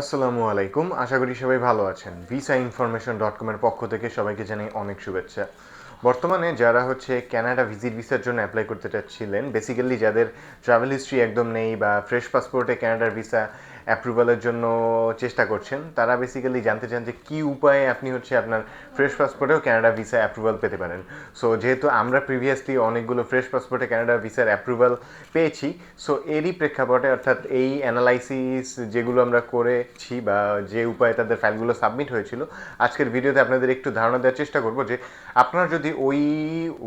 আসসালামু আলাইকুম। আশা করি সবাই ভালো আছেন। ভিসা ইনফরমেশন ডট কমের পক্ষ থেকে সবাইকে জানাই অনেক শুভেচ্ছা। বর্তমানে যারা হচ্ছে ক্যানাডা ভিজিট ভিসার জন্য অ্যাপ্লাই করতে চাচ্ছিলেন বেসিক্যালি যাদের ট্রাভেল হিস্ট্রি একদম নেই বা ফ্রেশ পাসপোর্টে ক্যানাডার ভিসা অ্যাপ্রুভালের জন্য চেষ্টা করছেন, তারা বেসিক্যালি জানতে চান যে কী উপায়ে আপনি হচ্ছে আপনার ফ্রেশ পাসপোর্টেও কানাডা ভিসা অ্যাপ্রুভাল পেতে পারেন। সো যেহেতু আমরা প্রিভিয়াসলি অনেকগুলো ফ্রেশ পাসপোর্টে কানাডা ভিসার অ্যাপ্রুভাল পেয়েছি সো এরই প্রেক্ষাপটে অর্থাৎ এই অ্যানালাইসিস যেগুলো আমরা করেছি বা যে উপায়ে তাদের ফাইলগুলো সাবমিট হয়েছিল, আজকের ভিডিওতে আপনাদের একটু ধারণা দেওয়ার চেষ্টা করব যে আপনারা যদি ওই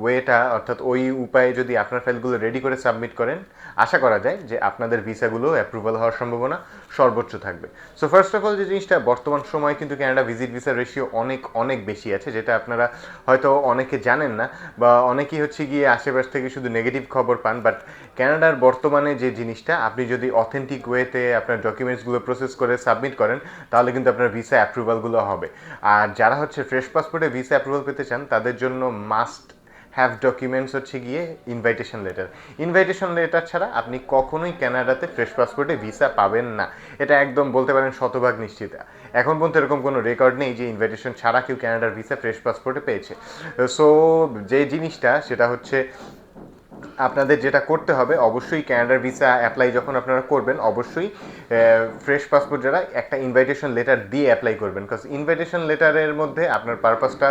ওয়েটা অর্থাৎ ওই উপায়ে যদি আপনার ফাইলগুলো রেডি করে সাবমিট করেন, আশা করা যায় যে আপনাদের ভিসাগুলো অ্যাপ্রুভাল হওয়ার সম্ভাবনা সর্বোচ্চ থাকবে। সো ফার্স্ট অফ অল যে জিনিসটা, বর্তমান সময়ে কিন্তু কানাডা ভিজিট ভিসার রেশিও অনেক অনেক বেশি আছে, যেটা আপনারা হয়তো অনেকে জানেন না, বা অনেকেই হচ্ছে গিয়ে আশেপাশ থেকে শুধু নেগেটিভ খবর পান বাট কানাডার বর্তমানে যে জিনিসটা, আপনি যদি অথেন্টিক ওয়েতে আপনার ডকুমেন্টসগুলো প্রসেস করে সাবমিট করেন, তাহলে কিন্তু আপনার ভিসা অ্যাপ্রুভালগুলো হবে। আর যারা হচ্ছে ফ্রেশ পাসপোর্টে ভিসা অ্যাপ্রুভাল পেতে চান, তাদের জন্য মাস্ট হ্যাভ ডকুমেন্টস হচ্ছে গিয়ে ইনভাইটেশন লেটার ইনভাইটেশন লেটার ছাড়া আপনি কখনোই ক্যানাডাতে ফ্রেশ পাসপোর্টে ভিসা পাবেন না। এটা একদম বলতে পারেন শতভাগ নিশ্চিত। এখন পর্যন্ত এরকম কোনো রেকর্ড নেই যে ইনভাইটেশন ছাড়া কেউ ক্যানাডার ভিসা ফ্রেশ পাসপোর্টে পেয়েছে। সো যে জিনিসটা সেটা হচ্ছে আপনাদের যেটা করতে হবে, অবশ্যই ক্যানাডার ভিসা অ্যাপ্লাই যখন আপনারা করবেন, অবশ্যই ফ্রেশ পাসপোর্ট যারা, একটা ইনভাইটেশন লেটার দিয়ে অ্যাপ্লাই করবেন। বিকজ ইনভাইটেশন লেটারের মধ্যে আপনার পারপাসটা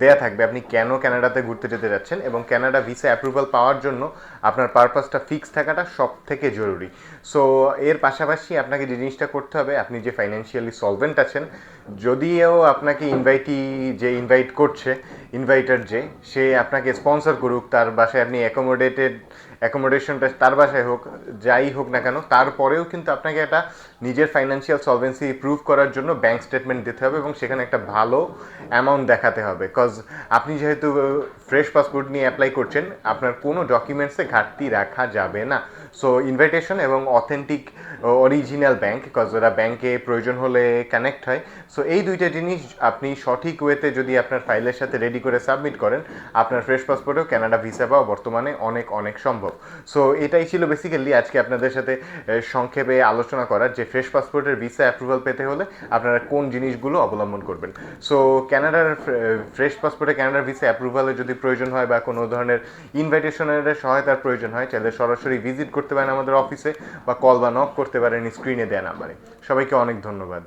দেয়া থাকবে, আপনি কেন ক্যানাডাতে ঘুরতে যেতে যাচ্ছেন এবং ক্যানাডা ভিসা অ্যাপ্রুভাল পাওয়ার জন্য আপনার পারপাসটা ফিক্স থাকাটা সব থেকে জরুরি। সো এর পাশাপাশি আপনাকে যে জিনিসটা করতে হবে, আপনি যে ফাইন্যান্সিয়ালি সলভেন্ট আছেন, যদিও আপনাকে ইনভাইটি যে ইনভাইট করছে ইনভাইটার যে, সে আপনাকে স্পন্সর করুক, তার বাসায় আপনি অ্যাকোমোডেটেড অ্যাকোমোডেশনটা তার বাসায় হোক, যাই হোক না কেন, তারপরেও কিন্তু আপনাকে একটা নিজের ফাইন্যান্সিয়াল সলভেন্সি প্রুভ করার জন্য ব্যাংক স্টেটমেন্ট দিতে হবে এবং সেখানে একটা ভালো অ্যামাউন্ট দেখাতে হবে। কজ আপনি যেহেতু ফ্রেশ পাসপোর্ট নিয়ে অ্যাপ্লাই করছেন, আপনার কোনো ডকুমেন্টসে ঘাটতি রাখা যাবে না। সো ইনভাইটেশন এবং অথেন্টিক অরিজিনাল ব্যাংক কজ ওরা ব্যাংকে প্রয়োজন হলে কানেক্ট হয়। সো এই দুইটা জিনিস আপনি সঠিক ওয়েতে যদি আপনার ফাইলের সাথে রেডি করে সাবমিট করেন, আপনার ফ্রেশ পাসপোর্টেও কানাডা ভিসা পাওয়া বর্তমানে অনেক অনেক সম্ভব। সো এটাই ছিল বেসিক্যালি আজকে আপনাদের সাথে সংক্ষেপে আলোচনা করার যে ফ্রেশ পাসপোর্টের ভিসা অ্যাপ্রুভাল পেতে হলে আপনারা কোন জিনিসগুলো অবলম্বন করবেন। সো ক্যানাডার ফ্রেশ পাসপোর্টে ক্যানাডার ভিসা অ্যাপ্রুভালের যদি প্রয়োজন হয় বা কোনো ধরনের ইনভাইটেশনের সহায়তার প্রয়োজন হয় চাইলে সরাসরি ভিজিট করতে পারেন আমাদের অফিসে বা কল বা নক করতে পারেন স্ক্রিনে দেওয়া নাম্বারে। সবাইকে অনেক ধন্যবাদ।